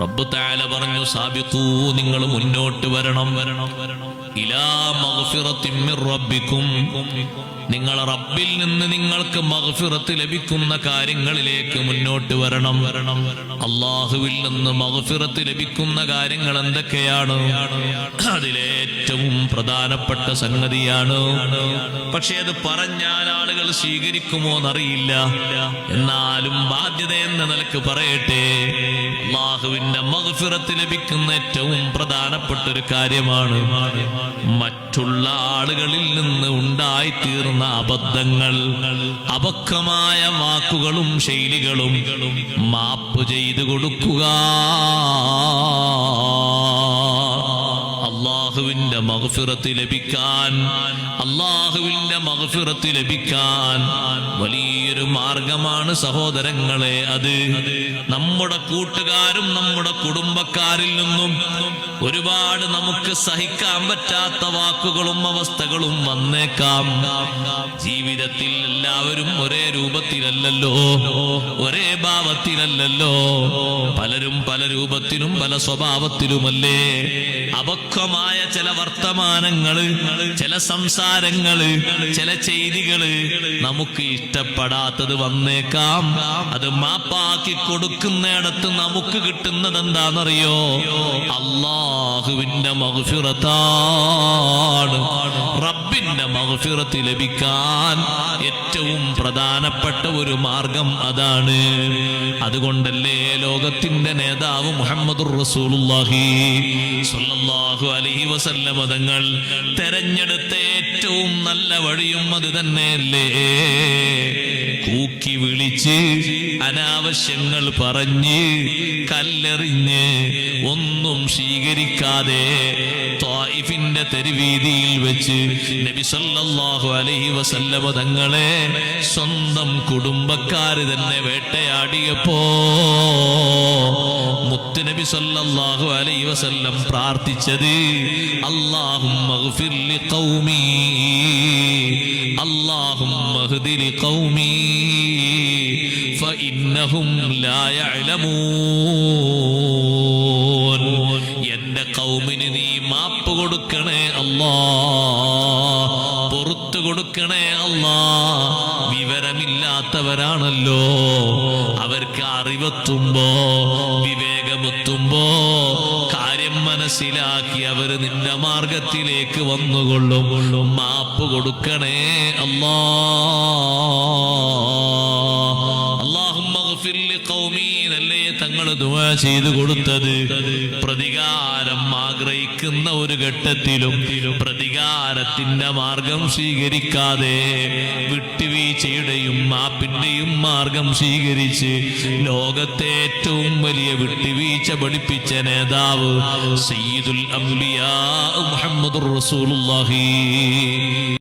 റബ്ബ് താല പറഞ്ഞു സാബിക്കൂ നിങ്ങൾ മുന്നോട്ട് വരണം. വരണം വരണം നിങ്ങളെ റബ്ബിൽ നിന്ന് നിങ്ങൾക്ക് മഹഫിറത്ത് ലഭിക്കുന്ന കാര്യങ്ങളിലേക്ക് മുന്നോട്ട് വരണം. വരണം അള്ളാഹുവിൽ നിന്ന് മഹഫിറത്ത് ലഭിക്കുന്ന കാര്യങ്ങൾ എന്തൊക്കെയാണ്? അതിലേറ്റവും പ്രധാനപ്പെട്ട സംഗതിയാണ്. പക്ഷെ അത് പറഞ്ഞാൽ ആളുകൾ സ്വീകരിക്കുമോ എന്നറിയില്ല. എന്നാലും ബാധ്യത എന്ന നിലയ്ക്ക് പറയട്ടെ അള്ളാഹുവിന്റെ മഗ്ഫിറത്ത് ലഭിക്കുന്ന ഏറ്റവും പ്രധാനപ്പെട്ട ഒരു കാര്യമാണ് മറ്റുള്ള ആളുകളിൽ നിന്ന് ഉണ്ടായിത്തീർന്ന അബദ്ധങ്ങൾ അപക്വമായ വാക്കുകളും ശൈലികളും മാപ്പ് ചെയ്തു കൊടുക്കുക. അള്ളാഹുവിന്റെ മഗ്ഫിറത്ത് ലഭിക്കാൻ അള്ളാഹുവിന്റെ മഗ്ഫിറത്ത് ലഭിക്കാൻ വലിയൊരു മാർഗമാണ് സഹോദരങ്ങളെ അത്. നമ്മുടെ കൂട്ടുകാരും നമ്മുടെ കുടുംബക്കാരിൽ നിന്നും ഒരുപാട് നമുക്ക് സഹിക്കാൻ പറ്റാത്ത വാക്കുകളും അവസ്ഥകളും വന്നേക്കാം. ജീവിതത്തിൽ എല്ലാവരും ഒരേ രൂപത്തിലല്ലല്ലോ ഒരേ ഭാവത്തിലല്ലല്ലോ. പലരും പല രൂപത്തിലും പല സ്വഭാവത്തിലുമല്ലേ? അപക്വമായ ചില വർത്തമാനങ്ങൾ ചില സംസാരങ്ങൾ ചില ചെയ്തികൾ നമുക്ക് ഇഷ്ടപ്പെടാത്തത് വന്നേക്കാം. അത് മാപ്പാക്കി കൊടുക്കുന്നിടത്ത് നമുക്ക് കിട്ടുന്നത് എന്താണെന്നറിയോ അള്ളാഹുവിന്റെ മഹഫിറത്താണ് റബ്ബിന്റെ മഹഫിറത്ത് ലഭിക്കാൻ ഏറ്റവും പ്രധാനപ്പെട്ട ഒരു മാർഗം അതാണ്. അതുകൊണ്ടല്ലേ ലോകത്തിന്റെ നേതാവ് മുഹമ്മദുർ റസൂലുള്ളാഹി സ്വല്ലല്ലാഹു അലൈഹി തങ്ങൾ തെരഞ്ഞെടുത്ത ഏറ്റവും നല്ല വഴിയും അത് തന്നെയല്ലേ? കൂക്കി വിളിച്ച് അനാവശ്യങ്ങൾ പറഞ്ഞ് കല്ലെറിഞ്ഞ് ഒന്നും സ്വീകരിക്കാതെ ത്വായിഫിന്റെ തെരുവീതിയിൽ വെച്ച് നബി സല്ലല്ലാഹു അലൈഹി വസല്ലമ തങ്ങളെ സ്വന്തം കുടുംബക്കാര് തന്നെ വേട്ടയാടിയപ്പോ മുത്തുനബി സല്ലല്ലാഹു അലൈഹി വസല്ലം പ്രാർത്ഥിച്ചത് ലിഖൗമി അല്ലാഹുമ്മ ഹ്ദി ലിഖൗമി ഫഇന്നഹും ലാ യഅലമൂൻ. എന്റെ കൗമിന് നീ കൊടുക്കണേ അല്ലാ. പുറത്തു കൊടുക്കണേ അല്ലാ. വിവരമില്ലാത്തവരാണല്ലോ. അവർക്ക് അറിവെത്തുമ്പോ വിവേകമെത്തുമ്പോ കാര്യം മനസ്സിലാക്കി അവർ നിന്റെ മാർഗത്തിലേക്ക് വന്നുകൊള്ളും. മാപ്പ് കൊടുക്കണേ അല്ലാ. ലിഖൗമീ തങ്ങൾ ദുആ ചെയ്തു കൊടുത്തത്? പ്രതികാരം ആഗ്രഹിക്കുന്ന ഒരു ഘട്ടത്തിലും പ്രതികാരത്തിന്റെ മാർഗം സ്വീകരിക്കാതെ വിട്ടുവീഴ്ചയുടെയും മാപ്പിന്റെയും മാർഗം സ്വീകരിച്ച് ലോകത്തെ ഏറ്റവും വലിയ വിട്ടുവീഴ്ച പഠിപ്പിച്ച നേതാവ് സയ്യിദുൽ അംബിയാ മുഹമ്മദ് റസൂലുള്ളാഹി.